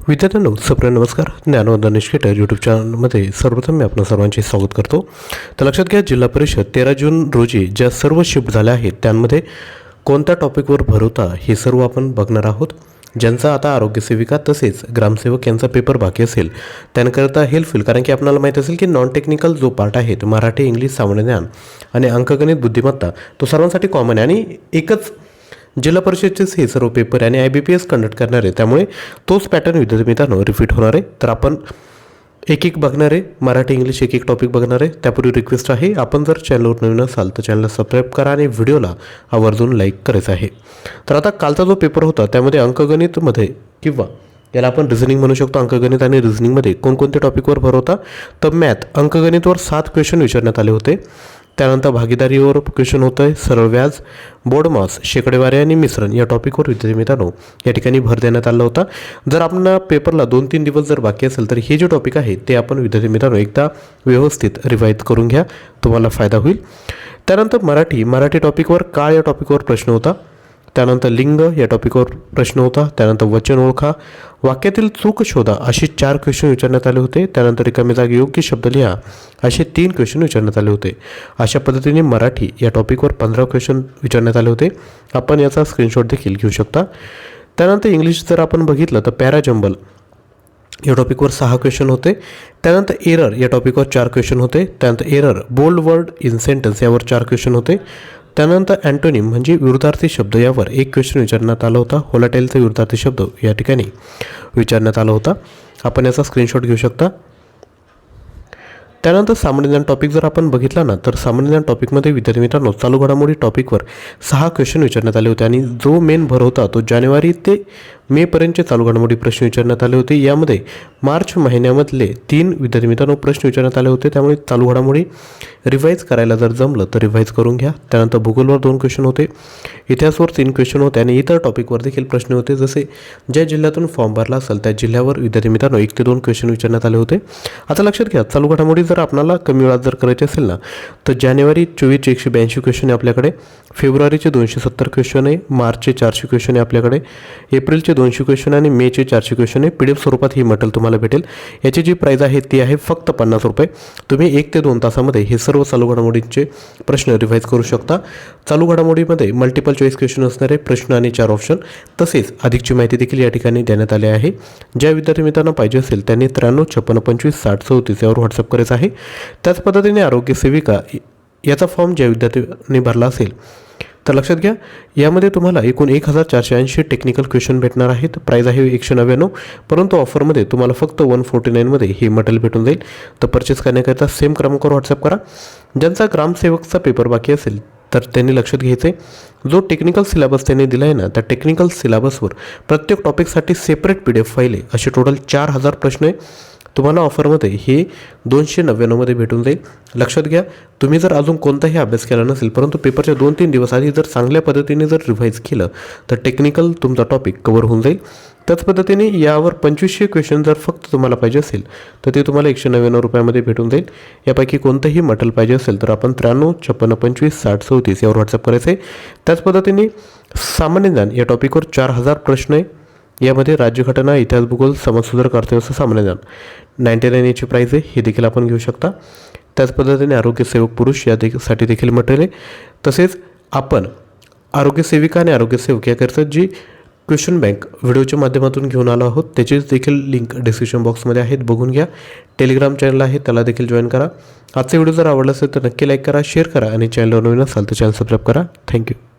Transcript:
विद्यार्थ्यांनो सप्र नमस्कार. ज्ञानवंदन निष्केटर यूट्यूब चॅनलमध्ये सर्वप्रथम मी आपलं सर्वांचे स्वागत करतो. तर लक्षात घ्या जिल्हा परिषद तेरा जून रोजी ज्या सर्व शिफ्ट झाल्या आहेत त्यांमध्ये कोणत्या टॉपिकवर भरवता हे सर्व आपण बघणार आहोत. ज्यांचा आता आरोग्यसेविका तसेच ग्रामसेवक यांचा पेपर बाकी असेल त्यांकरता हेल्प होईल. कारण की आपल्याला माहीत असेल की नॉन टेक्निकल जो पार्ट आहे तो मराठी इंग्लिश सामान्य ज्ञान आणि अंकगणित बुद्धिमत्ता तो सर्वांसाठी कॉमन आहे. आणि एकच जिल्हा परिषदचेच हे सर्व पेपर आणि I B P S conduct करणार. आहे त्यामुळे तोच पॅटर्न विद्यार्थी मित्रांनो रिपीट होणार आहे. तर आपण एक एक बघणार आहे. मराठी इंग्लिश एक एक टॉपिक बघणार आहे. त्यापूर्वी रिक्वेस्ट आहे आपण जर चॅनलवर नवीन असाल तर चॅनलला सबस्क्राईब करा आणि व्हिडिओला आवर्जून लाईक करायचं आहे. तर आता कालचा जो पेपर होता त्यामध्ये अंकगणितमध्ये किंवा याला आपण रिझनिंग म्हणू शकतो अंकगणित आणि रिझनिंगमध्ये कोणकोणत्या टॉपिकवर भर होता तर मॅथ अंकगणितवर सात क्वेश्चन विचारण्यात आले होते. त्यानंतर भागीदारीवर क्वेश्चन होतं आहे सरळ व्याज बोडमास शेकडेवारी आणि मिश्रण या टॉपिकवर विद्यार्थी मित्रांनो या ठिकाणी भर देण्यात आला होता. जर आपण पेपरला दोन तीन दिवस जर बाकी असेल तर हे जे टॉपिक आहे ते आपण विद्यार्थी मित्रांनो एकदा व्यवस्थित रिवाईज करून घ्या. तुम्हाला फायदा होईल. त्यानंतर मराठी मराठी टॉपिकवर काळ या टॉपिकवर प्रश्न होता. त्यानंतर लिंग या टॉपिकवर प्रश्न होता त्यानंतर वचन ओळखा. वाक्यातील चूक शोधा असे चार क्वेश्चन विचारण्यात आले होते. त्यानंतर रिकामी जागी योग्य शब्द लिहा असे तीन क्वेश्चन विचारण्यात आले होते. अशा पद्धतीने मराठी या टॉपिकवर पंधरा क्वेश्चन विचारण्यात आले होते. आपण याचा स्क्रीनशॉट देखील घेऊ शकता. त्यानंतर इंग्लिश जर आपण बघितलं तर पॅराजंबल या टॉपिकवर सहा क्वेश्चन होते. त्यानंतर एरर या टॉपिकवर चार क्वेश्चन होते. त्यानंतर error bold word in sentence यावर चार क्वेश्चन होते. त्यानंतर अँटोनिम म्हणजे विरुद्धार्थी शब्द यावर एक क्वेश्चन विचारण्यात आला होता. होलाटेलचा विरुद्धार्थी शब्द या ठिकाणी विचारण्यात आला होता. आपण याचा स्क्रीनशॉट घेऊ शकता. त्यानंतर सामान्य ज्ञान टॉपिक जर आपण बघितला ना तर सामान्य ज्ञान टॉपिकमध्ये विद्यार्थी मित्रांनो चालू घडामोडी टॉपिकवर सहा क्वेश्चन विचारण्यात आले होते आणि जो मेन भर होता तो जानेवारी ते मेपर्यंतचे चालू घडामोडी प्रश्न विचारण्यात आले होते. यामध्ये मार्च महिन्यामधले तीन विद्यार्थी मित्रांनो प्रश्न विचारण्यात आले होते. त्यामुळे चालू घडामोडी रिवाईज करायला जर जमलं तर रिवाईज करून घ्या. त्यानंतर भूगोलवर दोन क्वेश्चन होते. इतिहासवर तीन क्वेश्चन होते आणि इतर टॉपिकवर देखील प्रश्न होते. जसे ज्या जिल्ह्यातून फॉर्म भरला असेल त्या जिल्ह्यावर विद्यार्थी मित्रांनो एक ते दोन क्वेश्चन विचारण्यात आले होते. आता लक्षात घ्या चालू घडामोडी जर आपल्याला कमी वेळात जर करायची असेल ना तर जानेवारी चोवीसचे एकशे ब्याऐंशी क्वेश्चन आहे आपल्याकडे. फेब्रुवारीचे दोनशे सत्तर क्वेश्चन आहे. मार्चचे चारशे क्वेश्चन आहे आपल्याकडे. एप्रिलचे दोनशे क्वेश्चन आणि मेचे चारशे क्वेश्चन आहे. पी डी एफ स्वरूपात ही मटेल तुम्हाला भेटेल. याची जी प्राईज आहे ती आहे फक्त पन्नास रुपये. तुम्ही एक ते दोन तासामध्ये हे सर्व चालू घडामोडींचे प्रश्न रिवाईज करू शकता. चालू घडामोडीमध्ये मल्टिपल चॉईस क्वेश्चन असणारे प्रश्न आणि चार ऑप्शन तसेच अधिकची माहिती देखील या ठिकाणी देण्यात आली आहे. ज्या विद्यार्थी मित्रांना पाहिजे असेल त्यांनी त्र्याण्णव छप्पन्न पंचवीस साठ चौतीस यावर व्हॉट्सअप करायचं आहे. त्याच पद्धतीने आरोग्य सेविका याचा फॉर्म ज्या विद्यार्थ्यांनी भरला असेल. तर लक्षात घ्या यामध्ये तुम्हाला एकूण एक हजार चारशे ऐंशी टेक्निकल क्वेश्चन भेटणार आहेत. प्राईज आहे एकशे नव्याण्णव. परंतु ऑफरमध्ये तुम्हाला फक्त वन फोर्टी नाईनमध्ये हे मटेरियल भेटून जाईल. तर परचेस करण्याकरिता सेम क्रमांकावर व्हॉट्सअप करा. ज्यांचा ग्रामसेवकचा पेपर बाकी असेल तर त्यांनी लक्षात घ्यायचं आहे जो टेक्निकल सिलेबस त्यांनी दिला आहे ना त्या टेक्निकल सिलेबसवर प्रत्येक टॉपिकसाठी separate P D F file आहे. असे टोटल चार हजार प्रश्न आहे. तुम्हाला ऑफरमध्ये हे दोनशे नव्याण्णवमध्ये भेटून जाईल. लक्षात घ्या तुम्ही जर अजून कोणताही अभ्यास केला नसेल परंतु पेपरच्या दोन तीन दिवस आधी जर चांगल्या पद्धतीने जर रिव्हाइज केलं तर टेक्निकल तुमचा टॉपिक कवर होऊन जाईल. त्याच पद्धतीने यावर पंचवीसशे क्वेश्चन जर फक्त तुम्हाला पाहिजे असेल तर ते तुम्हाला एकशे नव्याण्णव रुपयामध्ये भेटून जाईल. यापैकी कोणतंही मटेरियल पाहिजे असेल तर आपण त्र्याण्णव छप्पन्न पंचवीस साठ चौतीस यावर व्हॉट्सअप करायचं आहे त्याच पद्धतीने सामान्य ज्ञान या टॉपिकवर चार हजार प्रश्न आहे. यामध्ये राज्यघटना इतिहास भूगोल समाजसुधारक अर्थव्यवस्था सामान्य ज्ञान. नाईन्टी नाईन याची प्राईज आहे हे देखील आपण घेऊ शकता. त्याच पद्धतीने आरोग्यसेवक पुरुष या देखीलसाठी देखील मटेरियल आहे. तसेच आपण आरोग्यसेविका आणि आरोग्यसेवक याकरिता जी क्वेश्चन बँक व्हिडिओच्या माध्यमातून घेऊन आलो आहोत त्याची देखील लिंक डिस्क्रिप्शन बॉक्समध्ये आहेत. बघून घ्या. टेलिग्राम चॅनल आहे त्याला देखील जॉईन करा. आजचा व्हिडिओ जर आवडला असेल तर नक्की लाईक करा शेअर करा आणि चॅनलवर नवीन असाल तर चॅनल सबस्क्राईब करा. थँक्यू.